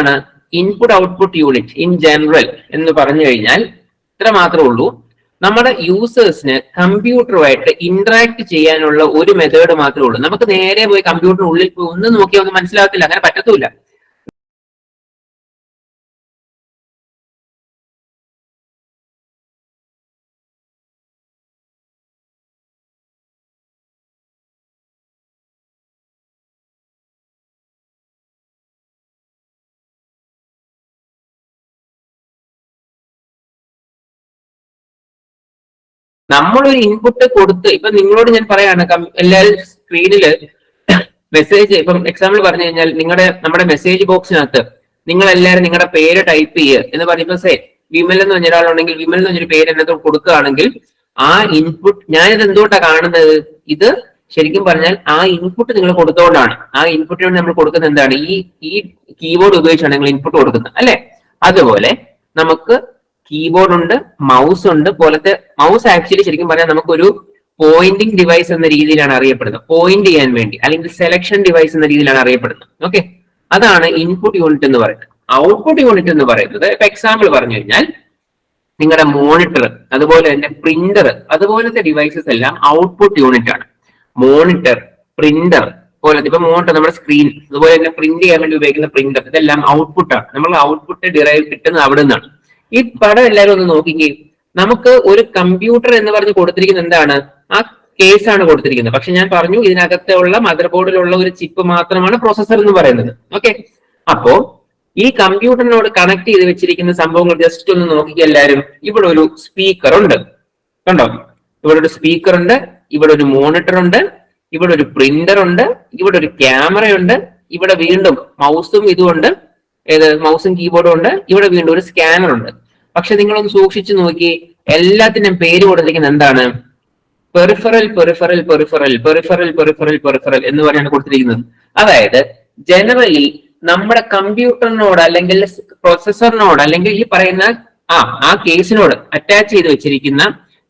എന്താണ്? Input output unit in general എന്ന് പറഞ്ഞു കഴിഞ്ഞാൽ ഇത്ര മാത്രമേ ഉള്ളൂ. നമ്മുടെ യൂസേഴ്സിന് കമ്പ്യൂട്ടറുമായിട്ട് ഇന്ററാക്ട് ചെയ്യാനുള്ള ഒരു മെത്തേഡ് മാത്രമേ ഉള്ളൂ. നമുക്ക് നേരെ പോയി കമ്പ്യൂട്ടറിനുള്ളിൽ പോയി ഒന്നും നോക്കിയാൽ ഒന്നും മനസ്സിലാക്കില്ല അങ്ങനെ പറ്റത്തൂല നമ്മളൊരു ഇൻപുട്ട് കൊടുത്ത് ഇപ്പൊ നിങ്ങളോട് ഞാൻ പറയാണ് എല്ലാവരും സ്ക്രീനിൽ മെസ്സേജ് ഇപ്പം എക്സാമ്പിൾ പറഞ്ഞു കഴിഞ്ഞാൽ നിങ്ങളുടെ നമ്മുടെ മെസ്സേജ് ബോക്സിനകത്ത് നിങ്ങൾ എല്ലാവരും നിങ്ങളുടെ പേര് ടൈപ്പ് ചെയ്യുക എന്ന് പറയുമ്പോൾ സേ വിമൽ എന്ന് പറഞ്ഞ ഒരാളുണ്ടെങ്കിൽ വിമൽ എന്ന് പറഞ്ഞൊരു പേര് എന്നത് കൊടുക്കുകയാണെങ്കിൽ ആ ഇൻപുട്ട് ഞാനിത് എന്തുകൊണ്ടാണ് കാണുന്നത്? ഇത് ശരിക്കും പറഞ്ഞാൽ ആ ഇൻപുട്ട് നിങ്ങൾ കൊടുത്തുകൊണ്ടാണ് ആ ഇൻപുട്ടിന് വേണ്ടി നമ്മൾ കൊടുക്കുന്നത് എന്താണ്? ഈ ഈ കീബോർഡ് ഉപയോഗിച്ചാണ് നിങ്ങൾ ഇൻപുട്ട് കൊടുക്കുന്നത് അല്ലെ? അതുപോലെ നമുക്ക് കീബോർഡ് ഉണ്ട് മൗസ് ഉണ്ട്. പോലത്തെ മൗസ് ആക്ച്വലി ശരിക്കും പറഞ്ഞാൽ നമുക്കൊരു പോയിന്റിംഗ് ഡിവൈസ് എന്ന രീതിയിലാണ് അറിയപ്പെടുന്നത്. പോയിന്റ് ചെയ്യാൻ വേണ്ടി അല്ലെങ്കിൽ സെലക്ഷൻ ഡിവൈസ് എന്ന രീതിയിലാണ് അറിയപ്പെടുന്നത്. ഓക്കെ അതാണ് ഇൻപുട്ട് യൂണിറ്റ് എന്ന് പറയുന്നത്. ഔട്ട്പുട്ട് യൂണിറ്റ് എന്ന് പറയുന്നത് ഇപ്പൊ എക്സാമ്പിൾ പറഞ്ഞു കഴിഞ്ഞാൽ നിങ്ങളുടെ മോണിറ്റർ അതുപോലെ തന്നെ പ്രിന്റർ അതുപോലത്തെ ഡിവൈസസ് എല്ലാം ഔട്ട്പുട്ട് യൂണിറ്റ് ആണ്. മോണിറ്റർ പ്രിന്റർ പോലത്തെ ഇപ്പൊ മോണിറ്റർ നമ്മുടെ സ്ക്രീൻ അതുപോലെ തന്നെ പ്രിന്റ് ചെയ്യാൻ വേണ്ടി ഉപയോഗിക്കുന്ന പ്രിന്റർ ഇതെല്ലാം ഔട്ട്പുട്ട് ആണ്. നമ്മൾ ഔട്ട്പുട്ട് ഡിറൈവ് കിട്ടുന്നത് അവിടെ നിന്നാണ് ഈ പടം എല്ലാവരും ഒന്ന് നോക്കിക്കുകയും നമുക്ക് ഒരു കമ്പ്യൂട്ടർ എന്ന് പറഞ്ഞ് കൊടുത്തിരിക്കുന്നത് എന്താണ്? ആ കേസ് ആണ് കൊടുത്തിരിക്കുന്നത്. പക്ഷെ ഞാൻ പറഞ്ഞു ഇതിനകത്തുള്ള മദർ ബോർഡിലുള്ള ഒരു ചിപ്പ് മാത്രമാണ് പ്രോസസർ എന്ന് പറയുന്നത്. ഓക്കെ അപ്പോ ഈ കമ്പ്യൂട്ടറിനോട് കണക്ട് ചെയ്ത് വെച്ചിരിക്കുന്ന സംഭവങ്ങൾ ജസ്റ്റ് ഒന്ന് നോക്കിക്കുക എല്ലാവരും. ഇവിടെ ഒരു സ്പീക്കർ ഉണ്ട്. കണ്ടോ? ഇവിടെ ഒരു സ്പീക്കർ ഉണ്ട്. ഇവിടെ ഒരു മോണിറ്റർ ഉണ്ട്. ഇവിടെ ഒരു പ്രിന്റർ ഉണ്ട്. ഇവിടെ ഒരു ക്യാമറ ഉണ്ട്. ഇവിടെ വീണ്ടും മൗസും ഇതുമുണ്ട് ഏത് മൗസും കീബോർഡും ഉണ്ട്. ഇവിടെ വീണ്ടും ഒരു സ്കാനർ ഉണ്ട്. പക്ഷെ നിങ്ങളൊന്ന് സൂക്ഷിച്ചു നോക്കി. എല്ലാത്തിനും പേര് കൊടുത്തിരിക്കുന്നത് എന്താണ്? Peripheral peripheral peripheral peripheral peripheral peripheral എന്ന് പറഞ്ഞാണ് കൊടുത്തിരിക്കുന്നത്. അതായത് ജനറലി നമ്മുടെ കമ്പ്യൂട്ടറിനോട് അല്ലെങ്കിൽ പ്രോസസറിനോട് അല്ലെങ്കിൽ ഈ പറയുന്ന ആ ആ കേസിനോട് അറ്റാച്ച് ചെയ്ത് വെച്ചിരിക്കുന്ന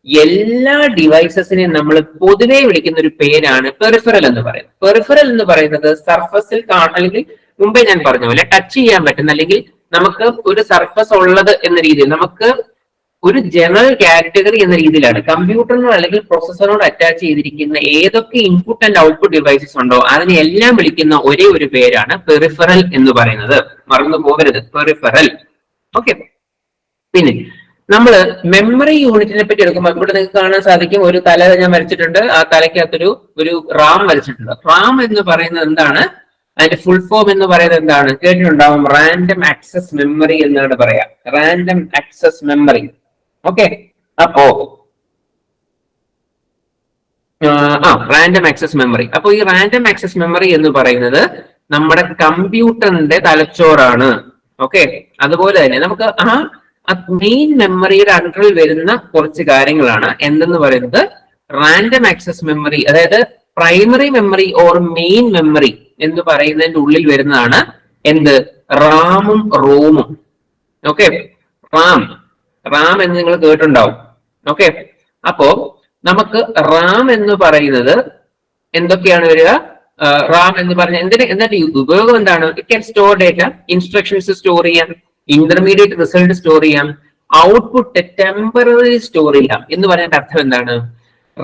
എല്ലാ ഡിവൈസസിനെയും നമ്മൾ പൊതുവെ വിളിക്കുന്ന ഒരു പേരാണ് പെറിഫറൽ എന്ന് പറയുന്നത്. പെറിഫറൽ എന്ന് പറയുന്നത് സർഫസിൽ അല്ലെങ്കിൽ മുമ്പേ ഞാൻ പറഞ്ഞ പോലെ ടച്ച് ചെയ്യാൻ പറ്റുന്ന അല്ലെങ്കിൽ നമുക്ക് ഒരു സർഫസ് ഉള്ളത് എന്ന രീതിയിൽ നമുക്ക് ഒരു ജനറൽ കാറ്റഗറി എന്ന രീതിയിലാണ്. കമ്പ്യൂട്ടറിനോ അല്ലെങ്കിൽ പ്രോസസറിനോട് അറ്റാച്ച് ചെയ്തിരിക്കുന്ന ഏതൊക്കെ ഇൻപുട്ട് ആൻഡ് ഔട്ട്പുട്ട് ഡിവൈസസ് ഉണ്ടോ അതിനെ എല്ലാം വിളിക്കുന്ന ഒരേ ഒരു പേരാണ് പെറിഫറൽ എന്ന് പറയുന്നത്. മറന്നു പോകരുത്. പെറിഫറൽ ഓക്കെ പിന്നെ നമ്മൾ മെമ്മറി യൂണിറ്റിനെ പറ്റി എടുക്കുമ്പോൾ ഇവിടെ നിങ്ങൾക്ക് കാണാൻ സാധിക്കും. ഒരു തല ഞാൻ വരച്ചിട്ടുണ്ട്. ആ തലയ്ക്കകത്തൊരു ഒരു റാം വരച്ചിട്ടുണ്ട്. റാം എന്ന് പറയുന്നത് എന്താണ്? അതിന്റെ ഫുൾ ഫോം എന്ന് പറയുന്നത് എന്താണ്? കേട്ടിട്ടുണ്ടാവും? റാൻഡം ആക്സസ് മെമ്മറി എന്നാണ് പറയാ. റാൻഡം ആക്സസ് മെമ്മറി ഓക്കെ അപ്പോ ആ റാൻഡം ആക്സസ് മെമ്മറി അപ്പൊ ഈ റാൻഡം ആക്സസ് മെമ്മറി എന്ന് പറയുന്നത് നമ്മുടെ കമ്പ്യൂട്ടറിന്റെ തലച്ചോറാണ്. ഓക്കെ അതുപോലെ തന്നെ നമുക്ക് ആ മെയിൻ മെമ്മറിയുടെ അണ്ടറിൽ വരുന്ന കുറച്ച് കാര്യങ്ങളാണ്. എന്തെന്ന് പറയുന്നത്? റാൻഡം ആക്സസ് മെമ്മറി അതായത് primary memory or main memory എന്ന് പറയുന്നതിന്റെ ഉള്ളിൽ വരുന്നതാണ് എന്ത്? റാമും റോമും ഓക്കെ റാം റാം എന്ന് നിങ്ങൾ കേട്ടിട്ടുണ്ടാവും. ഓക്കെ അപ്പോ നമുക്ക് റാം എന്ന് പറയുന്നത് എന്തൊക്കെയാണ് വരിക? റാം എന്ന് പറഞ്ഞ എന്തിന്? എന്നിട്ട് ഉപയോഗം എന്താണ്? It can store data instructions store ചെയ്യാം ഇന്റർമീഡിയറ്റ് റിസൾട്ട് സ്റ്റോർ ചെയ്യാം ഔട്ട്പുട്ട് ടെമ്പററി സ്റ്റോർ ചെയ്യാം എന്ന് പറയുന്നതിന്റെ അർത്ഥം എന്താണ്?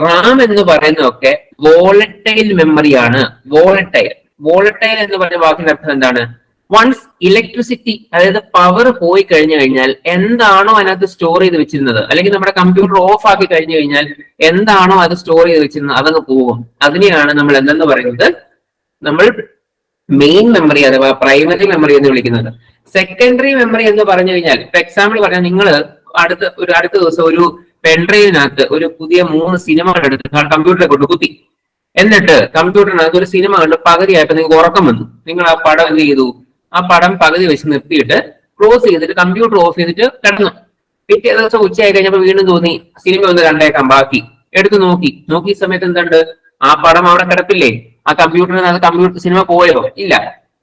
റാം എന്ന് പറയുന്നതൊക്കെ വോളറ്റൈൽ മെമ്മറിയാണ് വോളറ്റൈൽ. വോളറ്റൈൽ എന്ന് പറയുന്ന വാക്കിന്റെ അർത്ഥം എന്താണ്? വൺസ് ഇലക്ട്രിസിറ്റി അതായത് പവർ പോയി കഴിഞ്ഞു കഴിഞ്ഞാൽ എന്താണോ അതിനകത്ത് സ്റ്റോർ ചെയ്ത് വെച്ചിരുന്നത്. അല്ലെങ്കിൽ നമ്മുടെ കമ്പ്യൂട്ടർ ഓഫ് ആക്കി കഴിഞ്ഞു കഴിഞ്ഞാൽ എന്താണോ അത് സ്റ്റോർ ചെയ്ത് വെച്ചിരുന്നത് അതങ്ങ് പോകും. അതിനെയാണ് നമ്മൾ എന്തെന്ന് പറയുന്നത്? നമ്മൾ മെയിൻ മെമ്മറി അഥവാ പ്രൈമറി മെമ്മറി എന്ന് വിളിക്കുന്നത്. സെക്കൻഡറി മെമ്മറി എന്ന് പറഞ്ഞു കഴിഞ്ഞാൽ ഇപ്പൊ എക്സാമ്പിൾ പറഞ്ഞാൽ നിങ്ങൾ അടുത്ത ഒരു അടുത്ത ദിവസം ഒരു പെൻഡ്രൈവിനകത്ത് ഒരു പുതിയ മൂന്ന് സിനിമകൾ എടുത്ത് കമ്പ്യൂട്ടറിൽ കൊണ്ട് കുത്തി. എന്നിട്ട് കമ്പ്യൂട്ടറിനകത്ത് ഒരു സിനിമ കണ്ട് പകുതിയായപ്പോ നിങ്ങൾക്ക് ഉറക്കം വന്നു. നിങ്ങൾ ആ പടം എന്ത് ചെയ്തു? ആ പടം പകുതി വെച്ച് നിർത്തിയിട്ട് ക്ലോസ് ചെയ്തിട്ട് കമ്പ്യൂട്ടർ ഓഫ് ചെയ്തിട്ട് കിടന്നു. പിറ്റേ ദിവസം ഉച്ചയായി കഴിഞ്ഞപ്പോൾ വീണ്ടും തോന്നി സിനിമ ഒന്ന് കണ്ടേക്കാം ബാക്കി. എടുത്തു നോക്കി. നോക്കിയ സമയത്ത് എന്തുണ്ട്? ആ പടം അവിടെ കിടപ്പില്ലേ? ആ കമ്പ്യൂട്ടറിനകത്ത് കമ്പ്യൂട്ടർ സിനിമ പോയോ? ഇല്ല.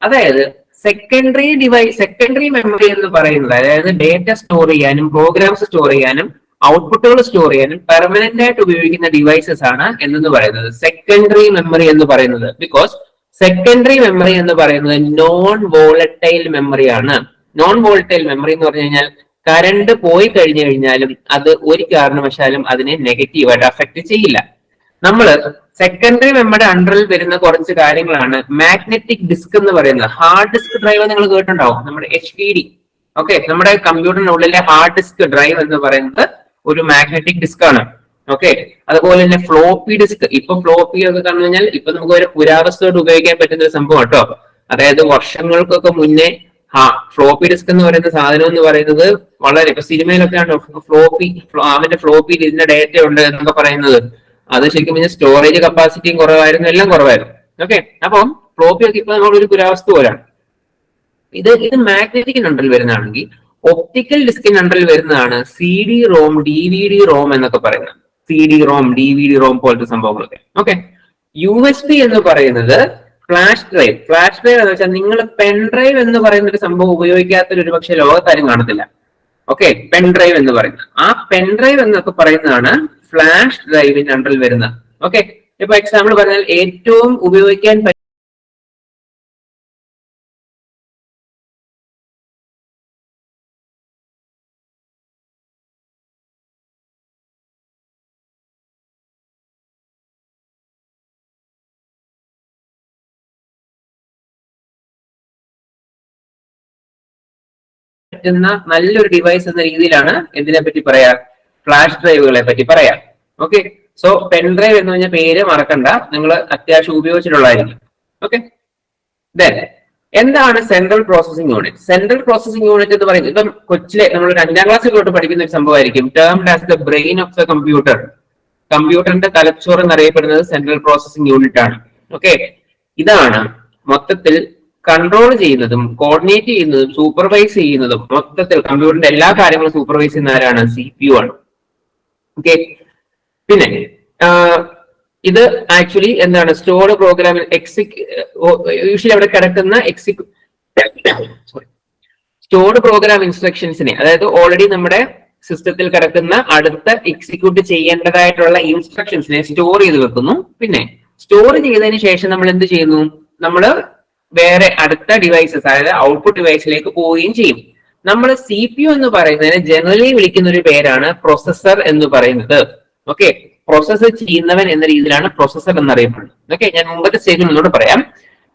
അതായത് സെക്കൻഡറി ഡിവൈസ് സെക്കൻഡറി മെമ്മറി എന്ന് പറയുന്നത് അതായത് ഡേറ്റ സ്റ്റോർ ചെയ്യാനും പ്രോഗ്രാംസ് സ്റ്റോർ ചെയ്യാനും ഔട്ട്പുട്ടുകൾ സ്റ്റോർ ചെയ്യാനും പെർമനന്റ് ആയിട്ട് ഉപയോഗിക്കുന്ന ഡിവൈസസ് ആണ് എന്നു പറയുന്നത്. സെക്കൻഡറി മെമ്മറി എന്ന് പറയുന്നത്. ബിക്കോസ് സെക്കൻഡറി മെമ്മറി എന്ന് പറയുന്നത് നോൺ വോളറ്റൈൽ മെമ്മറി ആണ്. നോൺ വോളറ്റൈൽ മെമ്മറി എന്ന് പറഞ്ഞു കഴിഞ്ഞാൽ കറണ്ട് പോയി കഴിഞ്ഞു കഴിഞ്ഞാലും അത് ഒരു കാരണവശാലും അതിനെ നെഗറ്റീവായിട്ട് അഫക്ട് ചെയ്യില്ല. നമ്മൾ സെക്കൻഡറി മെമ്മറിയുടെ അണ്ടറിൽ വരുന്ന കുറച്ച് കാര്യങ്ങളാണ്. മാഗ്നറ്റിക് ഡിസ്ക് എന്ന് പറയുന്നത്. ഹാർഡ് ഡിസ്ക് ഡ്രൈവ് നിങ്ങൾ കേട്ടിട്ടുണ്ടാവും. നമ്മുടെ എച്ച് ഡി ഡി ഓക്കെ നമ്മുടെ കമ്പ്യൂട്ടറിനുള്ളിലെ ഹാർഡ് ഡിസ്ക് ഡ്രൈവ് എന്ന് പറയുന്നത് ഒരു മാഗ്നറ്റിക് ഡിസ്ക് ആണ്. ഓക്കെ അതുപോലെ തന്നെ ഫ്ലോപ്പി ഡിസ്ക് ഇപ്പൊ ഫ്ലോപ്പി ഒക്കെ കണ്ടു കഴിഞ്ഞാൽ ഇപ്പൊ നമുക്ക് ഒരു പുരാവസ്ഥയോട് ഉപയോഗിക്കാൻ പറ്റുന്ന ഒരു സംഭവം കേട്ടോ. അതായത് വർഷങ്ങൾക്കൊക്കെ മുന്നേ ആ ഫ്ലോപ്പി ഡിസ്ക് എന്ന് പറയുന്ന സാധനം എന്ന് പറയുന്നത് വളരെ ഇപ്പൊ സിനിമയിലൊക്കെ ആണ് ഫ്ലോപ്പി അവന്റെ ഫ്ലോപ്പിയിൽ ഇതിന്റെ ഡേറ്റ ഉണ്ട് എന്നൊക്കെ പറയുന്നത്. അത് ശരിക്കും പറഞ്ഞാൽ സ്റ്റോറേജ് കപ്പാസിറ്റിയും കുറവായിരുന്നു എല്ലാം കുറവായിരുന്നു. ഓക്കെ അപ്പം ഫ്ലോപ്പി ഒക്കെ ഇപ്പൊ നമ്മളൊരു പുരാവസ്തു പോലാണ്. ഇത് ഇത് മാഗ്നറ്റിക് അണ്ടറിൽ വരുന്നതാണെങ്കിൽ ഒപ്റ്റിക്കൽ ഡിസ്കിന് അണ്ടറിൽ വരുന്നതാണ് C D ROM D V D ROM എന്നൊക്കെ പറയുന്നത്. C D ROM D V D ROM പോലത്തെ സംഭവങ്ങളൊക്കെ. ഓക്കെ യു എസ് ബി എന്ന് പറയുന്നത് ഫ്ലാഷ് ഡ്രൈവ് ഫ്ലാഷ് ഡ്രൈവ് എന്ന് വെച്ചാൽ നിങ്ങൾ പെൻ ഡ്രൈവ് എന്ന് പറയുന്ന ഒരു സംഭവം ഉപയോഗിക്കാത്ത ഒരു പക്ഷേ ലോകത്താരും കാണത്തില്ല ഓക്കെ പെൻ ഡ്രൈവ് എന്ന് പറയുന്നത്. ആ പെൻ ഡ്രൈവ് എന്നൊക്കെ പറയുന്നതാണ് ഫ്ലാഷ് ഡ്രൈവിന്റെ അണ്ടറിൽ വരുന്നത്. ഓക്കെ ഇപ്പൊ എക്സാമ്പിൾ പറഞ്ഞാൽ ഏറ്റവും ഉപയോഗിക്കാൻ പറ്റുന്ന നല്ലൊരു ഡിവൈസ് എന്ന രീതിയിലാണ് ഇതിനെ പറ്റി പറയാ. ഫ്ലാഷ് ഡ്രൈവുകളെ പറ്റി പറയാം. ഓക്കെ സോ പെൻ ഡ്രൈവ് എന്ന് പറഞ്ഞ പേര് മറക്കണ്ട. നിങ്ങൾ അത്യാവശ്യം ഉപയോഗിച്ചിട്ടുള്ളതായിരിക്കും. ഓക്കെ ദെൻ എന്താണ് central processing unit central processing unit എന്ന് പറയുന്നത് ഇപ്പം കൊച്ചിലെ നമ്മൾ ഒരു അഞ്ചാം ക്ലാസ്സിൽ തൊട്ട് പഠിക്കുന്ന ഒരു സംഭവമായിരിക്കും. Term as the brain of the computer കമ്പ്യൂട്ടറിന്റെ തലച്ചോറ് എന്നറിയപ്പെടുന്നത് സെൻട്രൽ പ്രോസസിംഗ് യൂണിറ്റ് ആണ്. ഓക്കെ ഇതാണ് മൊത്തത്തിൽ കൺട്രോൾ ചെയ്യുന്നതും കോർഡിനേറ്റ് ചെയ്യുന്നതും സൂപ്പർവൈസ് ചെയ്യുന്നതും മൊത്തത്തിൽ കമ്പ്യൂട്ടറിന്റെ എല്ലാ കാര്യങ്ങളും സൂപ്പർവൈസ് ചെയ്യുന്ന ആരാണ്? സി പി യു ആണ്. ഓക്കെ പിന്നെ ഇത് ആക്ച്വലി എന്താണ്? സ്റ്റോർഡ് പ്രോഗ്രാമിൽ എക്സിക് യൂഷ്വലി അവിടെ കിടക്കുന്ന എക്സിക്യൂ സോറി സ്റ്റോർഡ് പ്രോഗ്രാം ഇൻസ്ട്രക്ഷൻസിനെ അതായത് ഓൾറെഡി നമ്മുടെ സിസ്റ്റത്തിൽ കിടക്കുന്ന അടുത്ത എക്സിക്യൂട്ട് ചെയ്യേണ്ടതായിട്ടുള്ള ഇൻസ്ട്രക്ഷൻസിനെ സ്റ്റോർ ചെയ്ത് വെക്കുന്നു. പിന്നെ സ്റ്റോർ ചെയ്തതിന് ശേഷം നമ്മൾ എന്ത് ചെയ്യുന്നു? നമ്മൾ വേറെ അടുത്ത ഡിവൈസസ് അതായത് ഔട്ട്പുട്ട് ഡിവൈസിലേക്ക് പോവുകയും ചെയ്യും. നമ്മൾ സി പി യു എന്ന് പറയുന്നതിന് ജനറലി വിളിക്കുന്ന ഒരു പേരാണ് പ്രൊസസർ എന്ന് പറയുന്നത്. ഓക്കെ പ്രോസസ്സ് ചെയ്യുന്നവൻ എന്ന രീതിയിലാണ് പ്രൊസസർ എന്നറിയപ്പെടുന്നത്. ഓക്കെ ഞാൻ മുമ്പത്തെ സ്റ്റേജിൽ നിന്നോട് പറയാം.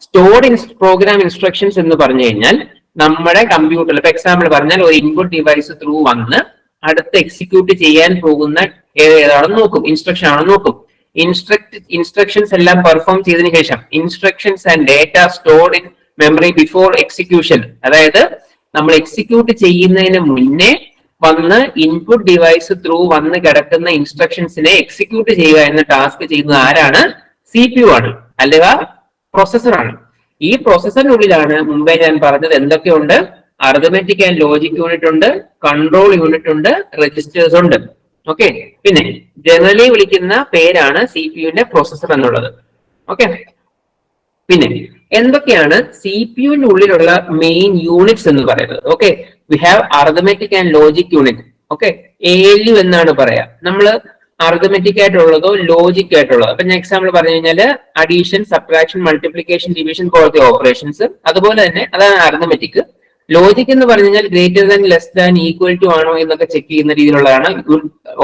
സ്റ്റോർഡ് പ്രോഗ്രാം ഇൻസ്ട്രക്ഷൻസ് എന്ന് പറഞ്ഞു കഴിഞ്ഞാൽ നമ്മുടെ കമ്പ്യൂട്ടറിൽ ഇപ്പൊ എക്സാമ്പിൾ പറഞ്ഞാൽ ഒരു ഇൻപുട്ട് ഡിവൈസ് ത്രൂ വന്ന് അടുത്ത് എക്സിക്യൂട്ട് ചെയ്യാൻ പോകുന്ന ഏതാണെന്ന് നോക്കും. ഇൻസ്ട്രക്ഷൻ ആണെന്ന് നോക്കും. ഇൻസ്ട്രക്ട് ഇൻസ്ട്രക്ഷൻസ് എല്ലാം പെർഫോം ചെയ്തതിനു ശേഷം instructions and data stored in memory before execution അതായത് നമ്മൾ എക്സിക്യൂട്ട് ചെയ്യുന്നതിന് മുന്നേ വന്ന് ഇൻപുട്ട് ഡിവൈസ് ത്രൂ വന്ന് കിടക്കുന്ന ഇൻസ്ട്രക്ഷൻസിനെ എക്സിക്യൂട്ട് ചെയ്യുക എന്ന ടാസ്ക് ചെയ്യുന്നത് ആരാണ്? സി പി യു ആണ് അല്ലുക ആണ്. ഈ പ്രോസസ്സറിനുള്ളിലാണ് മുമ്പേ ഞാൻ പറഞ്ഞത് എന്തൊക്കെയുണ്ട്? അർഥമെറ്റിക് ആൻഡ് ലോജിക് യൂണിറ്റ് ഉണ്ട് കൺട്രോൾ യൂണിറ്റ് ഉണ്ട് രജിസ്റ്റേഴ്സ് ഉണ്ട്. ഓക്കെ പിന്നെ ജനറലി വിളിക്കുന്ന പേരാണ് സി പി യുവിന്റെ പ്രോസസർ എന്നുള്ളത്. ഓക്കെ പിന്നെ എന്തൊക്കെയാണ് സി പി യുവിന്റെ ഉള്ളിലുള്ള മെയിൻ യൂണിറ്റ്സ് എന്ന് പറയുന്നത്? Okay we have arithmetic and logic unit okay A L U എന്നാണ് പറയാ. നമ്മൾ അർഗമെറ്റിക് ആയിട്ടുള്ളതോ ലോജിക് ആയിട്ടുള്ളതോ. അപ്പൊ ഞാൻ എക്സാമ്പിൾ പറഞ്ഞു കഴിഞ്ഞാൽ അഡീഷൻ സബ്ട്രാക്ഷൻ മൾട്ടിപ്ലിക്കേഷൻ ഡിവിഷൻ പോലത്തെ ഓപ്പറേഷൻസ് അതുപോലെ തന്നെ അതാണ് അർദ്ധമെറ്റിക് ലോജിക് എന്ന് പറഞ്ഞു കഴിഞ്ഞാൽ greater than less than equal to ആണോ എന്നൊക്കെ ചെക്ക് ചെയ്യുന്ന രീതിയിലുള്ളതാണ്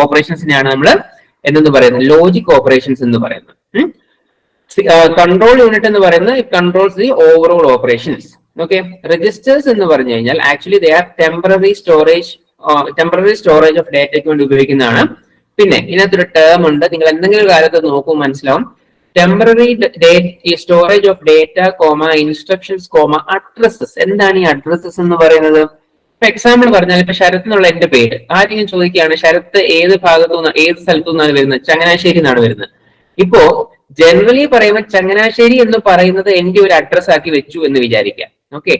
ഓപ്പറേഷൻസിനെയാണ് നമ്മൾ എന്നു പറയുന്നത്? ലോജിക് ഓപ്പറേഷൻസ് എന്ന് പറയുന്നത്. കൺട്രോൾ യൂണിറ്റ് എന്ന് പറയുന്നത് controls the overall operations okay registers എന്ന് പറഞ്ഞു കഴിഞ്ഞാൽ actually they are temporary storage temporary storage of ഡേറ്റയ്ക്ക് വേണ്ടി ഉപയോഗിക്കുന്നതാണ്. പിന്നെ ഇതിനകത്തൊരു ടേം ഉണ്ട്. നിങ്ങൾ എന്തെങ്കിലും കാലത്ത് നോക്കും മനസ്സിലാവും. Temporary storage of data comma instructions comma addresses എന്താണ് ഈ അഡ്രസ്സസ് എന്ന് പറയുന്നത്? ഇപ്പൊ എക്സാമ്പിൾ പറഞ്ഞാൽ ഇപ്പൊ ശരത് എന്നുള്ള എന്റെ പേര് ആരെങ്കിലും ചോദിക്കുകയാണ് ശരത്ത് ഏത് ഭാഗത്തു നിന്ന് ഏത് സ്ഥലത്തു നിന്നാണ് വരുന്നത്? ചങ്ങനാശ്ശേരി എന്നാണ് വരുന്നത്. ഇപ്പോ ജനറലി പറയുമ്പോൾ ചങ്ങനാശ്ശേരി എന്ന് പറയുന്നത് എന്റെ ഒരു അഡ്രസ് ആക്കി വെച്ചു എന്ന് വിചാരിക്കാം. ഓക്കെ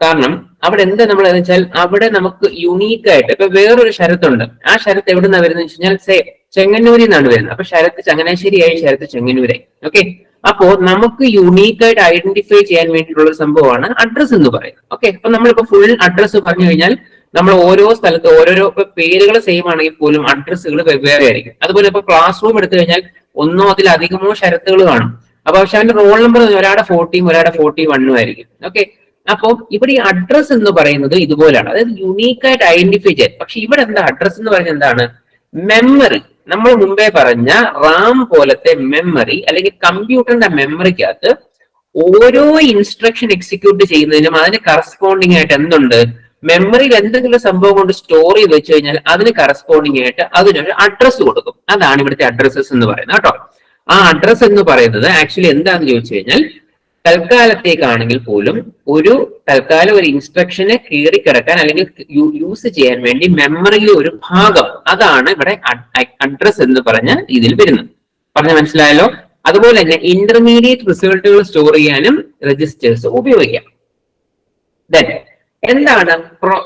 കാരണം അവിടെ എന്താ നമ്മൾ എന്ന് വെച്ചാൽ അവിടെ നമുക്ക് യുണീക്ക് ആയിട്ട് ഇപ്പൊ വേറൊരു ശരത്തുണ്ട്. ആ ശരത്ത് എവിടെ നിന്നാണ് വരുന്നത് വെച്ച് കഴിഞ്ഞാൽ സേ ചെങ്ങന്നൂരിൽ നിന്നാണ് വരുന്നത്. അപ്പൊ ശരത്ത് ചങ്ങനാശ്ശേരി ആയി ശരത്ത് ചെങ്ങന്നൂരായി. ഓക്കെ അപ്പോ നമുക്ക് യുണീക്ക് ആയിട്ട് ഐഡന്റിഫൈ ചെയ്യാൻ വേണ്ടിയിട്ടുള്ള സംഭവമാണ് അഡ്രസ് എന്ന് പറയുന്നത്. ഓക്കെ അപ്പൊ നമ്മളിപ്പോ ഫുൾ അഡ്രസ് പറഞ്ഞു കഴിഞ്ഞാൽ നമ്മൾ ഓരോ സ്ഥലത്ത് ഓരോരോ പേരുകൾ സെയിം ആണെങ്കിൽ പോലും അഡ്രസ്സുകൾ വെവ്വേറെ ആയിരിക്കും. അതുപോലെ ഇപ്പൊ ക്ലാസ് റൂം എടുത്തു കഴിഞ്ഞാൽ ഒന്നോ അതിലധികമോ ഷരത്തുകൾ കാണും. അപ്പൊ പക്ഷെ അവന്റെ റോൾ നമ്പർ ഒരാടെ ഫോർട്ടിയും ഒരാടെ ഫോർട്ടി വണ്ണും ആയിരിക്കും. ഓക്കെ അപ്പോൾ ഇവിടെ ഈ അഡ്രസ് എന്ന് പറയുന്നത് ഇതുപോലെയാണ് അതായത് യുണീക്ക് ആയിട്ട് ഐഡന്റിഫൈ ചെയ്യാൻ. പക്ഷെ ഇവിടെ എന്താ അഡ്രസ് എന്ന് പറയുന്നത് എന്താണ്? മെമ്മറി നമ്മൾ മുമ്പേ പറഞ്ഞ റാം പോലത്തെ മെമ്മറി അല്ലെങ്കിൽ കമ്പ്യൂട്ടറിന്റെ മെമ്മറിക്കകത്ത് ഓരോ ഇൻസ്ട്രക്ഷൻ എക്സിക്യൂട്ട് ചെയ്യുന്നതിനും അതിന് കറസ്പോണ്ടിങ് ആയിട്ട് എന്തുണ്ട്? മെമ്മറിയിൽ എന്തെങ്കിലും സംഭവം കൊണ്ട് സ്റ്റോർ ചെയ്ത് വെച്ച് കഴിഞ്ഞാൽ അതിന് കറസ്പോണ്ടിങ് ആയിട്ട് അതിനൊരു അഡ്രസ്സ് കൊടുക്കും. അതാണ് ഇവിടുത്തെ അഡ്രസ്സസ് എന്ന് പറയുന്നത് കേട്ടോ. ആ അഡ്രസ്സ് എന്ന് പറയുന്നത് ആക്ച്വലി എന്താണെന്ന് ചോദിച്ചു കഴിഞ്ഞാൽ തൽക്കാലത്തേക്കാണെങ്കിൽ പോലും ഒരു തൽക്കാലം ഒരു ഇൻസ്ട്രക്ഷനെ കീറിക്കിടക്കാൻ അല്ലെങ്കിൽ യൂസ് ചെയ്യാൻ വേണ്ടി മെമ്മറിയിലെ ഒരു ഭാഗം അതാണ് ഇവിടെ അഡ്രസ് എന്ന് പറഞ്ഞ ഇതിൽ വരുന്നത്. പറഞ്ഞ മനസ്സിലായല്ലോ? അതുപോലെ തന്നെ ഇന്റർമീഡിയറ്റ് റിസൾട്ടുകൾ സ്റ്റോർ ചെയ്യാനും രജിസ്റ്റേഴ്സ് ഉപയോഗിക്കാം. ദെൻ എന്താണ്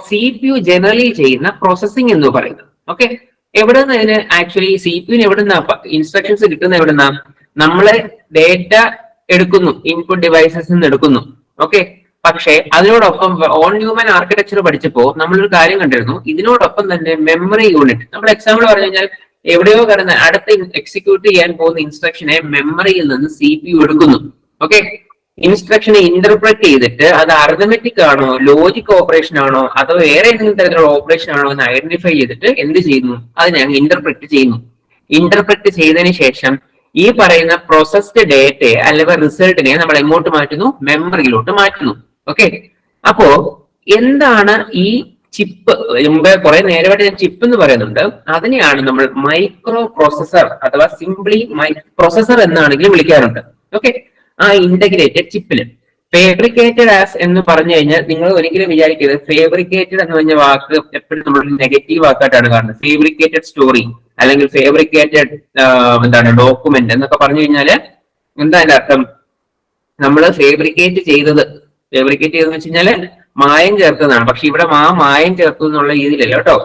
സി പി യു ജനറലി ചെയ്യുന്ന പ്രോസസ്സിംഗ് എന്ന് പറയുന്നത്? ഓക്കെ എവിടെ നിന്ന് ആക്ച്വലി സി പി യുന് എവിടെ നിന്നാ ഇൻസ്ട്രക്ഷൻസ് കിട്ടുന്ന എവിടെ നിന്നാ നമ്മളെ ഡേറ്റ എടുക്കുന്നു ഇൻപുട്ട് ഡിവൈസസ് നിന്ന് എടുക്കുന്നു. ഓക്കെ പക്ഷേ അതിനോടൊപ്പം ഓൺ ഹ്യൂമൻ ആർക്കിടെക്ചർ പഠിച്ചപ്പോൾ നമ്മളൊരു കാര്യം കണ്ടിരുന്നു. ഇതിനോടൊപ്പം തന്നെ മെമ്മറി യൂണിറ്റ് നമ്മൾ എക്സാമ്പിൾ പറഞ്ഞു കഴിഞ്ഞാൽ എവിടെയോ കിടന്ന് അടുത്ത എക്സിക്യൂട്ട് ചെയ്യാൻ പോകുന്ന ഇൻസ്ട്രക്ഷനെ മെമ്മറിയിൽ നിന്ന് സി പി യു എടുക്കുന്നു. ഓക്കെ ഇൻസ്ട്രക്ഷനെ ഇന്റർപ്രറ്റ് ചെയ്തിട്ട് അത് അർഥമെറ്റിക് ആണോ ലോജിക് ഓപ്പറേഷൻ ആണോ അതോ വേറെ ഏതെങ്കിലും തരത്തിലുള്ള ഓപ്പറേഷൻ ആണോ എന്ന് ഐഡന്റിഫൈ ചെയ്തിട്ട് എന്ത് ചെയ്യുന്നു? അതിനെ അങ്ങ് ഇന്റർപ്രറ്റ് ചെയ്യുന്നു. ഇന്റർപ്രറ്റ് ചെയ്തതിന് ശേഷം ഈ പറയുന്ന പ്രോസസ്ഡ് ഡേറ്റയെ അല്ലെങ്കിൽ റിസൾട്ടിനെ നമ്മൾ എങ്ങോട്ട് മാറ്റുന്നു? മെമ്മറിയിലോട്ട് മാറ്റുന്നു. ഓക്കെ അപ്പോ എന്താണ് ഈ ചിപ്പ് മുമ്പേ കുറെ നേരമായിട്ട് ഞാൻ ചിപ്പ് എന്ന് പറയുന്നുണ്ട്. അതിനെയാണ് നമ്മൾ മൈക്രോ പ്രോസസർ അഥവാ സിംപ്ലി മൈ പ്രോസസർ എന്നാണെങ്കിലും വിളിക്കാറുണ്ട്. ഓക്കെ ആ ഇന്റഗ്രേറ്റഡ് ചിപ്പിൽ ഫേബ്രിക്കേറ്റഡ് ആസ് എന്ന് പറഞ്ഞു കഴിഞ്ഞാൽ നിങ്ങൾ ഒരിക്കലും വിചാരിക്കരുത്. ഫേബ്രിക്കേറ്റഡ് എന്ന് പറഞ്ഞ വാക്ക് എപ്പോഴും നമ്മളൊരു നെഗറ്റീവ് വാക്കായിട്ടാണ് കാണുന്നത്. ഫേബ്രിക്കേറ്റഡ് സ്റ്റോറി അല്ലെങ്കിൽ ഫേബ്രിക്കേറ്റഡ് എന്താണ് ഡോക്യുമെന്റ് എന്നൊക്കെ പറഞ്ഞു കഴിഞ്ഞാൽ എന്താ അതിന്റെ അർത്ഥം? നമ്മൾ ഫേബ്രിക്കേറ്റ് ചെയ്തത്. ഫേബ്രിക്കേറ്റ് ചെയ്തെന്ന് വെച്ച് കഴിഞ്ഞാൽ മായം ചേർത്തതാണ്. പക്ഷെ ഇവിടെ ആ മായം ചേർത്തു എന്നുള്ള രീതിയിലല്ല കേട്ടോ.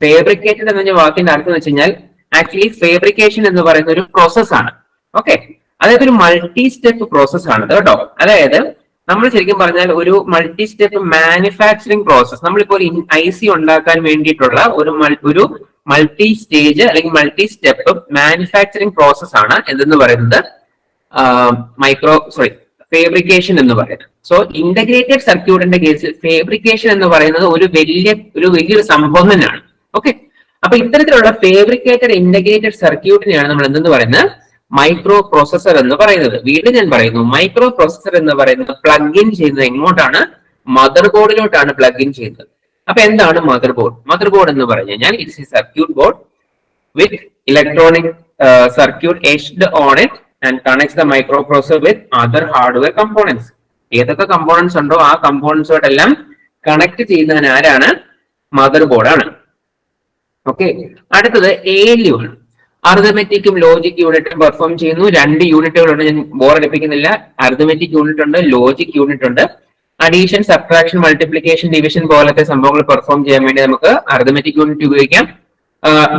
ഫേബ്രിക്കേറ്റഡ് എന്ന് പറഞ്ഞ വാക്കിന്റെ അർത്ഥം എന്ന് വെച്ച് കഴിഞ്ഞാൽ ആക്ച്വലി ഫേബ്രിക്കേഷൻ എന്ന് പറയുന്ന ഒരു പ്രോസസ്സാണ് ഓക്കെ അതായത് ഒരു മൾട്ടി സ്റ്റെപ്പ് പ്രോസസ് ആണ് കേട്ടോ. അതായത് നമ്മൾ ശരിക്കും പറഞ്ഞാൽ ഒരു മൾട്ടി സ്റ്റെപ്പ് മാനുഫാക്ചറിങ് പ്രോസസ് നമ്മളിപ്പോൾ ഒരു ഐ സി ഉണ്ടാക്കാൻ വേണ്ടിയിട്ടുള്ള ഒരു ഒരു മൾട്ടി സ്റ്റേജ് അല്ലെങ്കിൽ മൾട്ടി സ്റ്റെപ്പ് മാനുഫാക്ചറിങ് പ്രോസസ് ആണ് എന്തെന്ന് പറയുന്നത്? മൈക്രോ സോറി ഫേബ്രിക്കേഷൻ എന്ന് പറയുന്നത്. സോ ഇന്റഗ്രേറ്റഡ് സർക്യൂട്ടിന്റെ കേസിൽ ഫേബ്രിക്കേഷൻ എന്ന് പറയുന്നത് ഒരു വലിയ ഒരു വലിയൊരു സംഭവം തന്നെയാണ്. ഓക്കെ അപ്പൊ ഇത്തരത്തിലുള്ള ഫേബ്രിക്കേറ്റഡ് ഇന്റഗ്രേറ്റഡ് സർക്യൂട്ടിനെയാണ് നമ്മൾ എന്തെന്ന് പറയുന്നത്? മൈക്രോ പ്രോസസർ എന്ന് പറയുന്നത്. വീണ്ടും ഞാൻ പറയുന്നു മൈക്രോ പ്രോസസർ എന്ന് പറയുന്നത് പ്ലഗ് ഇൻ ചെയ്യുന്നത് എങ്ങോട്ടാണ്? മദർ ബോർഡിലോട്ടാണ് പ്ലഗ് ഇൻ ചെയ്യുന്നത്. അപ്പൊ എന്താണ് മദർ ബോർഡ്? മദർ ബോർഡ് എന്ന് പറഞ്ഞു കഴിഞ്ഞാൽ it's a circuit board with electronic circuit etched on it and connects the microprocessor with other hardware components ഏതൊക്കെ കമ്പോണൻസ് ഉണ്ടോ ആ കമ്പോണൻസോടെല്ലാം കണക്ട് ചെയ്യുന്നതിന് ആരാണ്? മദർ ബോർഡാണ്. ഓക്കെ അടുത്തത് എ എൽ യു ആണ്. അർദ്ധമെറ്റിക്കും ലോജിക് യൂണിറ്റും പെർഫോം ചെയ്യുന്നു. രണ്ട് യൂണിറ്റുകളുണ്ട് ഞാൻ ബോർ ബോറടിപ്പിക്കുന്നില്ല അർഥമെറ്റിക് യൂണിറ്റ് ഉണ്ട് ലോജിക് യൂണിറ്റ് ഉണ്ട്. അഡീഷൻ സബ്ട്രാക്ഷൻ മൾട്ടിപ്ലിക്കേഷൻ ഡിവിഷൻ പോലത്തെ സംഭവങ്ങൾ പെർഫോം ചെയ്യാൻ വേണ്ടി നമുക്ക് അർഥമെറ്റിക് യൂണിറ്റ് ഉപയോഗിക്കാം.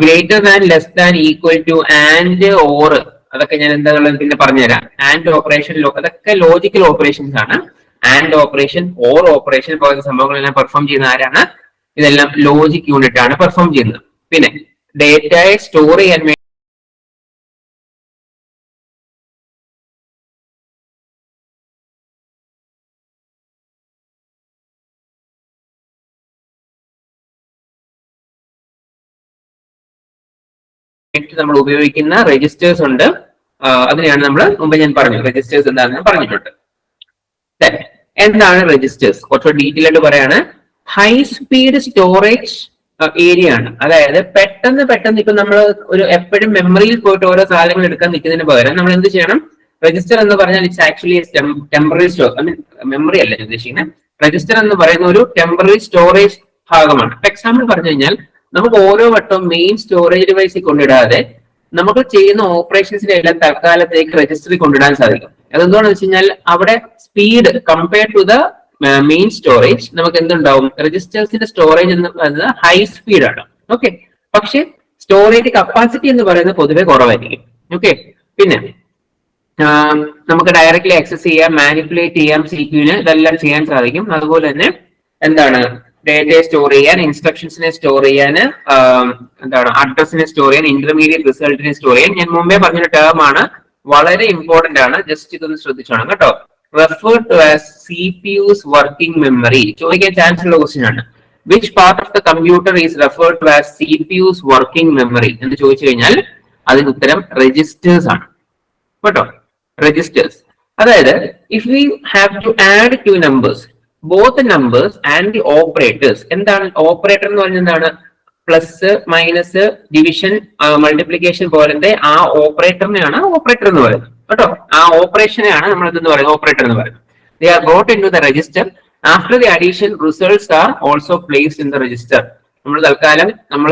Greater than less than equal to and or അതൊക്കെ ഞാൻ എന്താണെന്ന് പിന്നെ പറഞ്ഞുതരാം. ആൻഡ് ഓപ്പറേഷൻ അതൊക്കെ ലോജിക്കൽ ഓപ്പറേഷൻസ് ആണ്. ആൻഡ് ഓപ്പറേഷൻ ഓർ ഓപ്പറേഷൻ പോലത്തെ സംഭവങ്ങളെല്ലാം പെർഫോം ചെയ്യുന്ന ആരാണ്? ഇതെല്ലാം ലോജിക് യൂണിറ്റ് ആണ് പെർഫോം ചെയ്യുന്നത്. പിന്നെ ഡേറ്റയെ സ്റ്റോർ ചെയ്യാൻ വേണ്ടി നമ്മൾ ഉപയോഗിക്കുന്ന രജിസ്റ്റേഴ്സ് ഉണ്ട്. അതിനെയാണ് നമ്മൾ മുമ്പ് ഞാൻ പറഞ്ഞു രജിസ്റ്റേഴ്സ് എന്താണെന്ന് പറഞ്ഞിട്ടുണ്ട്. എന്താണ് രജിസ്റ്റേഴ്സ് കുറച്ച് ഡീറ്റെയിൽ ആയിട്ട് പറയാണ്. ഹൈ സ്പീഡ് സ്റ്റോറേജ് ഏരിയ ആണ്. അതായത് പെട്ടെന്ന് പെട്ടെന്ന് ഇപ്പൊ നമ്മൾ ഒരു എപ്പോഴും മെമ്മറിയിൽ പോയിട്ട് ഓരോ സാധനങ്ങൾ എടുക്കാൻ നിൽക്കുന്നതിന് പകരം നമ്മൾ എന്ത് ചെയ്യണം? രജിസ്റ്റർ എന്ന് പറഞ്ഞാൽ it's actually temporary store I mean memory അല്ല ഉദ്ദേശിക്കുന്നത്? രജിസ്റ്റർ എന്ന് പറയുന്ന ഒരു ടെമ്പററി സ്റ്റോറേജ് ഭാഗമാണ്. എക്സാമ്പിൾ പറഞ്ഞു കഴിഞ്ഞാൽ നമുക്ക് ഓരോ വട്ടം മെയിൻ സ്റ്റോറേജ് ഡിവൈസിൽ കൊണ്ടിടാതെ നമുക്ക് ചെയ്യുന്ന ഓപ്പറേഷൻസിനെ എല്ലാം തൽക്കാലത്തേക്ക് രജിസ്റ്ററിൽ കൊണ്ടിടാൻ സാധിക്കും. അതെന്താണെന്ന് വെച്ച് കഴിഞ്ഞാൽ അവിടെ speed compare to the main storage നമുക്ക് എന്തുണ്ടാവും? രജിസ്റ്റേഴ്സിന്റെ സ്റ്റോറേജ് എന്ന് പറയുന്നത് ഹൈ സ്പീഡാണ് ഓക്കെ പക്ഷെ സ്റ്റോറേജ് കപ്പാസിറ്റി എന്ന് പറയുന്നത് പൊതുവെ കുറവായിരിക്കും. ഓക്കെ പിന്നെ നമുക്ക് ഡയറക്റ്റ്ലി ആക്സസ് ചെയ്യാം മാനിപ്പുലേറ്റ് ചെയ്യാം സി ഇതെല്ലാം ചെയ്യാൻ സാധിക്കും. അതുപോലെ തന്നെ എന്താണ്? ഡേറ്റയെ സ്റ്റോർ ചെയ്യാൻ ഇൻസ്ട്രക്ഷൻസിനെ സ്റ്റോർ ചെയ്യാൻ എന്താണ് അഡ്രസ്സിനെ സ്റ്റോർ ചെയ്യാൻ ഇന്റർമീഡിയറ്റ് റിസൾട്ടിനെ സ്റ്റോർ ചെയ്യാൻ. ഞാൻ മുമ്പേ പറഞ്ഞ ടേം ആണ് വളരെ ഇമ്പോർട്ടന്റ് ആണ്. ജസ്റ്റ് ഇതൊന്ന് ശ്രദ്ധിച്ചോണം കേട്ടോ. Refer to C P U's working memory ചോദിക്കാൻ ചാൻസ് ഉള്ള ക്വസ്റ്റ്യൻ ആണ്. Which part of the computer is refer to as C P U's working memory എന്ന് ചോദിച്ചു കഴിഞ്ഞാൽ അതിന് ഉത്തരം രജിസ്റ്റേഴ്സ് ആണ്. കേട്ടോ? രജിസ്റ്റേഴ്സ് അതായത് if we have to add two numbers both numbers and the operators എന്താണ് ഓപ്പറേറ്റർ എന്ന് പറഞ്ഞ എന്താണ്? പ്ലസ് മൈനസ് ഡിവിഷൻ മൾട്ടിപ്ലിക്കേഷൻ പോലത്തെ ആ ഓപ്പറേറ്ററിനെയാണ് ഓപ്പറേറ്റർ എന്ന് പറയുന്നത്. കേട്ടോ? ആ ഓപ്പറേഷനെയാണ് നമ്മൾ എന്തെന്ന് പറയുന്നത്? ഓപ്പറേറ്റർ എന്ന് പറയുന്നത്. They are got into the register after the addition results are also placed in the register നമ്മൾ തൽക്കാലം നമ്മൾ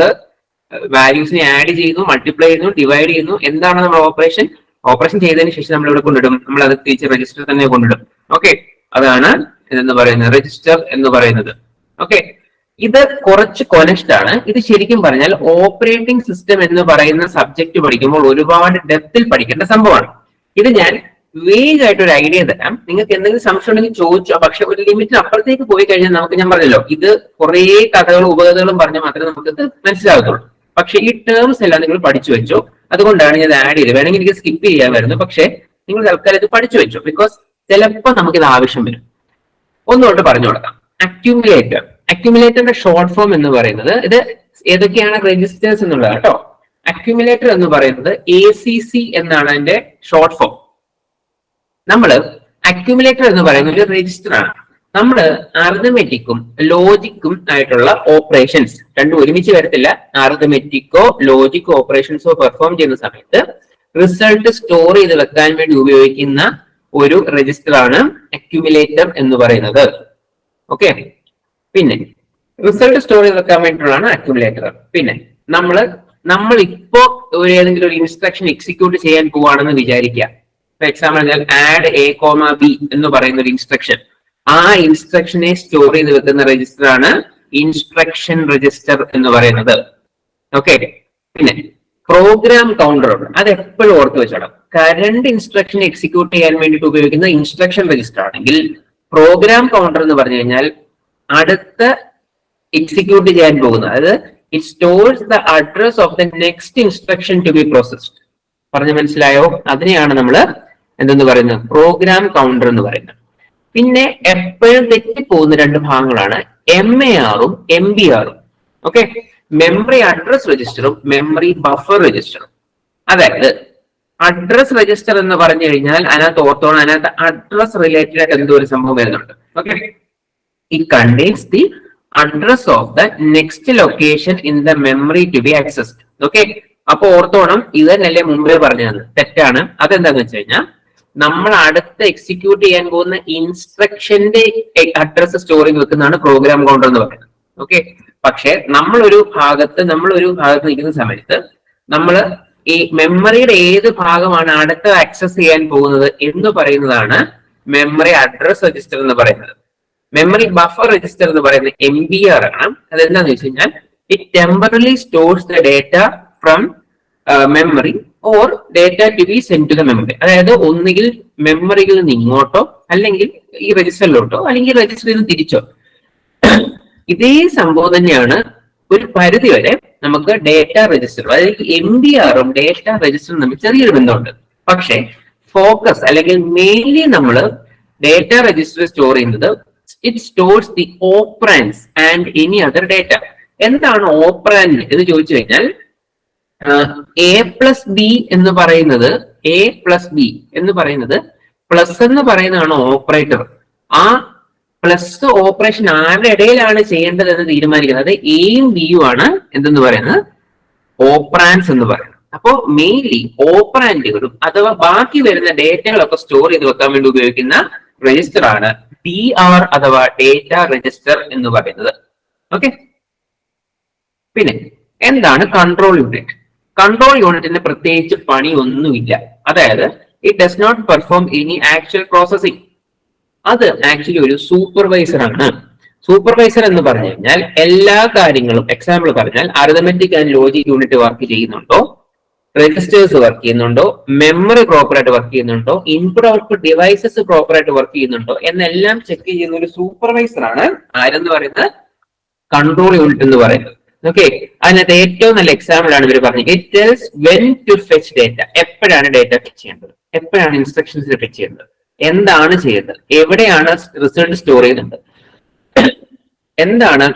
വാല്യൂസിനെ ആഡ് ചെയ്യുന്നു മൾട്ടിപ്ലൈ ചെയ്യുന്നു ഡിവൈഡ് ചെയ്യുന്നു. എന്താണ് നമ്മൾ ഓപ്പറേഷൻ ഓപ്പറേഷൻ ചെയ്തതിന് ശേഷം നമ്മൾ ഇവിടെ കൊണ്ടിടും. നമ്മൾ അത് തിരിച്ച് രജിസ്റ്റർ തന്നെ കൊണ്ടിടും. ഓക്കെ അതാണ് ഇതെന്ന് പറയുന്നത് രജിസ്റ്റർ എന്ന് പറയുന്നത്. ഓക്കെ ഇത് കുറച്ച് കൊനസ്റ്റ് ആണ്. ഇത് ശരിക്കും പറഞ്ഞാൽ ഓപ്പറേറ്റിംഗ് സിസ്റ്റം എന്ന് പറയുന്ന സബ്ജക്ട് പഠിക്കുമ്പോൾ ഒരുപാട് ഡെപ്തിൽ പഠിക്കേണ്ട സംഭവമാണ്. ഇത് ഞാൻ വേഗ് ആയിട്ട് ഒരു ഐഡിയ തരാം. നിങ്ങൾക്ക് എന്തെങ്കിലും സംശയം ഉണ്ടെങ്കിൽ ചോദിച്ചോ. പക്ഷെ ഒരു ലിമിറ്റിന് അപ്പുറത്തേക്ക് പോയി കഴിഞ്ഞാൽ നമുക്ക് ഞാൻ പറഞ്ഞല്ലോ ഇത് കുറേ കഥകളും ഉപകഥകളും പറഞ്ഞാൽ മാത്രമേ നമുക്ക് ഇത് മനസ്സിലാകത്തുള്ളൂ. പക്ഷെ ഈ ടേംസ് എല്ലാം നിങ്ങൾ പഠിച്ചു വെച്ചോ. അതുകൊണ്ടാണ് ഞാൻ ആഡ് ചെയ്തത്. വേണമെങ്കിൽ എനിക്ക് സ്കിപ്പ് ചെയ്യാമായിരുന്നു. പക്ഷെ നിങ്ങൾ തൽക്കാലം ഇത് പഠിച്ചു വെച്ചോ. ബിക്കോസ് ചിലപ്പോൾ ഇത് ആവശ്യം വരും. ഒന്നുകൊണ്ട് പറഞ്ഞു കൊടുക്കാം. അക്യുമുലേറ്റർ അക്യുമുലേറ്ററിന്റെ ഷോർട്ട് ഫോം എന്ന് പറയുന്നത് ഇത് ഏതൊക്കെയാണ് രജിസ്റ്റേഴ്സ് എന്നുള്ളത് കേട്ടോ. അക്യുമുലേറ്റർ എന്ന് പറയുന്നത് എ സി സി എന്നാണ് അതിന്റെ ഷോർട്ട് ഫോം നമ്മൾ അക്യുമുലേറ്റർ എന്ന് പറയുന്ന ഒരു രജിസ്റ്റർ ആണ്. നമ്മൾ അർദ്ധമെറ്റിക്കും ലോജിക്കും ആയിട്ടുള്ള ഓപ്പറേഷൻസ് രണ്ടും ഒരുമിച്ച് വരത്തില്ല. അർദ്ധമെറ്റിക്കോ ലോജിക്കോ ഓപ്പറേഷൻസോ പെർഫോം ചെയ്യുന്ന സമയത്ത് റിസൾട്ട് സ്റ്റോർ ചെയ്ത് വെക്കാൻ വേണ്ടി ഉപയോഗിക്കുന്ന ഒരു രജിസ്റ്റർ ആണ് അക്യുമുലേറ്റർ എന്ന് പറയുന്നത്. ഓക്കെ പിന്നെ റിസൾട്ട് സ്റ്റോർ ചെയ്ത് വെക്കാൻ വേണ്ടിയിട്ടുള്ളതാണ് അക്യുമുലേറ്റർ പിന്നെ നമ്മൾ നമ്മൾ ഇപ്പോ ഒരു ഏതെങ്കിലും ഒരു ഇൻസ്ട്രക്ഷൻ എക്സിക്യൂട്ട് ചെയ്യാൻ പോവാണെന്ന് വിചാരിക്കുക. For example add A comma B എന്ന് പറയുന്ന ഒരു ഇൻസ്ട്രക്ഷൻ ആ ഇൻസ്ട്രക്ഷനെ സ്റ്റോർ ചെയ്ത് വെക്കുന്ന രജിസ്റ്റർ ആണ് ഇൻസ്ട്രക്ഷൻ രജിസ്റ്റർ എന്ന് പറയുന്നത്. ഓക്കെ പിന്നെ പ്രോഗ്രാം കൗണ്ടർ ഉണ്ട്. അത് എപ്പോഴും ഓർത്ത് വെച്ചോണം കറണ്ട് ഇൻസ്ട്രക്ഷൻ എക്സിക്യൂട്ട് ചെയ്യാൻ വേണ്ടിയിട്ട് ഉപയോഗിക്കുന്ന ഇൻസ്ട്രക്ഷൻ രജിസ്റ്റർ ആണെങ്കിൽ പ്രോഗ്രാം കൗണ്ടർ എന്ന് പറഞ്ഞു കഴിഞ്ഞാൽ അടുത്ത എക്സിക്യൂട്ട് ചെയ്യാൻ പോകുന്നത്. അതായത് it stores the address of the next instruction to be processed പറഞ്ഞു മനസ്സിലായോ? അതിനെയാണ് നമ്മൾ എന്തെന്ന് പറയുന്നത്? പ്രോഗ്രാം കൗണ്ടർ എന്ന് പറയുന്നത്. പിന്നെ എപ്പോഴും തെറ്റിപ്പോകുന്ന രണ്ട് ഭാഗങ്ങളാണ് എം എ ആറും എം ബി ആറും ഓക്കെ മെമ്മറി അഡ്രസ് രജിസ്റ്ററും മെമ്മറി ബഫർ രജിസ്റ്ററും അതായത് അഡ്രസ് രജിസ്റ്റർ എന്ന് പറഞ്ഞു കഴിഞ്ഞാൽ അതിനകത്ത് ഓർത്തോണം അതിനകത്ത് അഡ്രസ് റിലേറ്റഡ് ആയിട്ട് എന്തോ ഒരു സംഭവം വരുന്നുണ്ട്. Okay it contains the address of the next location in the memory to be accessed. Okay. അപ്പൊ ഓർത്തോണം ഇത് തന്നെയല്ലേ മുമ്പേ പറഞ്ഞത്. തെറ്റാണ്. അതെന്താന്ന് വെച്ച് കഴിഞ്ഞാൽ നമ്മൾ അടുത്ത് എക്സിക്യൂട്ട് ചെയ്യാൻ പോകുന്ന ഇൻസ്ട്രക്ഷന്റെ അഡ്രസ് സ്റ്റോറിൽ വെക്കുന്നതാണ് പ്രോഗ്രാം കൗണ്ടർ എന്ന് പറയുന്നത്. ഓക്കെ പക്ഷെ നമ്മളൊരു ഭാഗത്ത് നമ്മളൊരു ഭാഗത്ത് നിൽക്കുന്ന സമയത്ത് നമ്മൾ ഈ മെമ്മറിയുടെ ഏത് ഭാഗമാണ് അടുത്ത ആക്സസ് ചെയ്യാൻ പോകുന്നത് എന്ന് പറയുന്നതാണ് മെമ്മറി അഡ്രസ് രജിസ്റ്റർ എന്ന് പറയുന്നത്. മെമ്മറി ബഫർ രജിസ്റ്റർ എന്ന് പറയുന്നത് എം ബി ആർ ആണ്. അതെന്താന്ന് വെച്ച് കഴിഞ്ഞാൽ it temporarily stores the data from memory or data to be send to the memory അതായത് ഒന്നുകിൽ മെമ്മറിയിൽ നിന്ന് ഇങ്ങോട്ടോ അല്ലെങ്കിൽ ഈ രജിസ്റ്ററിലോട്ടോ അല്ലെങ്കിൽ രജിസ്റ്ററിൽ നിന്ന് തിരിച്ചോ. ഇതേ സംഭവം തന്നെയാണ് ഒരു പരിധി വരെ നമുക്ക് ഡേറ്റ രജിസ്റ്റർ അതായത് എം ഡി ആറും ഡേറ്റ രജിസ്റ്ററും തമ്മിൽ ചെറിയൊരു ബന്ധമുണ്ട്. പക്ഷേ ഫോക്കസ് അല്ലെങ്കിൽ മെയിൻലി നമ്മൾ ഡേറ്റ രജിസ്റ്റർ സ്റ്റോർ ചെയ്യുന്നത് it stores the operands and any other data എന്താണ് ഓപ്രാൻ എന്ന് ചോദിച്ചു കഴിഞ്ഞാൽ എ പ്ലസ് ബി എന്ന് പറയുന്നത് എ പ്ലസ് ബി എന്ന് പറയുന്നത് പ്ലസ് എന്ന് പറയുന്നതാണ് ഓപ്പറേറ്റർ ആ പ്ലസ് ഓപ്പറേഷൻ ആരുടെ ഇടയിലാണ് ചെയ്യേണ്ടത് എന്ന് തീരുമാനിക്കുന്നത് എയും ബിയും ആണ് എന്തെന്ന് പറയുന്നത്? ഓപ്പറാൻസ് എന്ന് പറയുന്നത്. അപ്പോ മെയിൻലി ഓപ്പറാൻഡുകളും അഥവാ ബാക്കി വരുന്ന ഡേറ്റകളൊക്കെ സ്റ്റോർ ചെയ്ത് വെക്കാൻ വേണ്ടി ഉപയോഗിക്കുന്ന രജിസ്റ്റർ ആണ്. ഡി ആർ അഥവാ ഡേറ്റ രജിസ്റ്റർ എന്ന് പറയുന്നത്. ഓക്കെ പിന്നെ എന്താണ് കൺട്രോൾ യൂണിറ്റ് കൺട്രോൾ യൂണിറ്റിന് പ്രത്യേകിച്ച് പണിയൊന്നുമില്ല. അതായത് it does not perform any actual processing അത് ആക്ച്വലി ഒരു സൂപ്പർവൈസർ ആണ്. സൂപ്പർവൈസർ എന്ന് പറഞ്ഞു കഴിഞ്ഞാൽ എല്ലാ കാര്യങ്ങളും എക്സാമ്പിൾ പറഞ്ഞാൽ arithmetic and logic unit work ചെയ്യുന്നുണ്ടോ? രജിസ്റ്റേഴ്സ് വർക്ക് ചെയ്യുന്നുണ്ടോ? മെമ്മറി പ്രോപ്പർ ആയിട്ട് വർക്ക് ചെയ്യുന്നുണ്ടോ? ഇൻപുട്ട് ഔട്ട്പുട്ട് ഡിവൈസസ് പ്രോപ്പർ ആയിട്ട് വർക്ക് ചെയ്യുന്നുണ്ടോ? എന്നെല്ലാം ചെക്ക് ചെയ്യുന്ന ഒരു സൂപ്പർവൈസർ ആണ് ആരെന്ന് പറയുന്നത്? കൺട്രോൾ യൂണിറ്റ് എന്ന് പറയുന്നത്. ഓക്കെ അതിനകത്ത് ഏറ്റവും നല്ല എക്സാമ്പിൾ ആണ് ഇവർ പറഞ്ഞത്. It tells when to fetch data എപ്പോഴാണ് ഡേറ്റ ഫെച്ച് ചെയ്യേണ്ടത്? എപ്പോഴാണ് ഇൻസ്ട്രക്ഷൻസ് ഫെച്ച് ചെയ്യേണ്ടത്? എന്താണ് ചെയ്യേണ്ടത്? എവിടെയാണ് റിസൾട്ട് സ്റ്റോർ ചെയ്യുന്നത്? എന്താണ്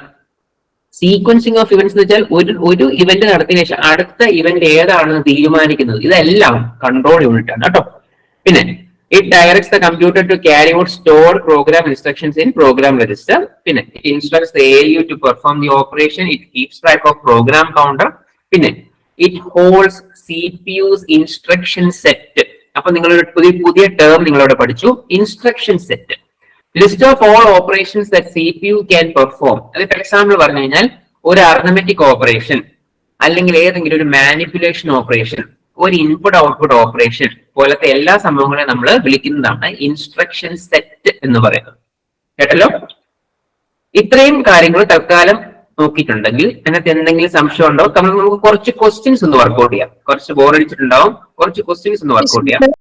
സീക്വൻസിങ് ഓഫ് ഇവന്റ്സ് എന്ന് വെച്ചാൽ ഒരു ഒരു ഇവന്റ് നടത്തിയ ശേഷം അടുത്ത ഇവന്റ് ഏതാണെന്ന് തീരുമാനിക്കുന്നത്. ഇതെല്ലാം കൺട്രോൾ യൂണിറ്റ് ആണ് കേട്ടോ. പിന്നെ it directs the computer to carry out store program instructions in program register പിന്നെ it instructs the U to perform the operation it keeps track of program counter പിന്നെ it holds C P U's instruction set അപ്പൊ നിങ്ങൾ പുതിയ പുതിയ term നിങ്ങളവിടെ പഠിച്ചു. Instruction set list of all operations C P U can perform അതിപ്പോ example പറഞ്ഞു കഴിഞ്ഞാൽ ഒരു അർണമെറ്റിക് ഓപ്പറേഷൻ അല്ലെങ്കിൽ ഏതെങ്കിലും ഒരു മാനിപ്പുലേഷൻ ഓപ്പറേഷൻ ഒരു ഇൻപുട്ട് ഔട്ട്പുട്ട് ഓപ്പറേഷൻ പോലത്തെ എല്ലാ സംഭവങ്ങളെയും നമ്മൾ വിളിക്കുന്നതാണ് ഇൻസ്ട്രക്ഷൻ സെറ്റ് എന്ന് പറയുന്നത്. കേട്ടല്ലോ? ഇത്രയും കാര്യങ്ങൾ തൽക്കാലം നോക്കിയിട്ടുണ്ടെങ്കിൽ അതിനകത്ത് എന്തെങ്കിലും സംശയം ഉണ്ടോ? നമുക്ക് കുറച്ച് ക്വസ്റ്റ്യൻസ് ഒന്ന് വർക്ക്ഔട്ട് ചെയ്യാം. കുറച്ച് ബോർ അടിച്ചിട്ടുണ്ടാവും. കുറച്ച് ക്വസ്റ്റ്യൻസ് ഒന്ന് വർക്ക്ഔട്ട് ചെയ്യാം.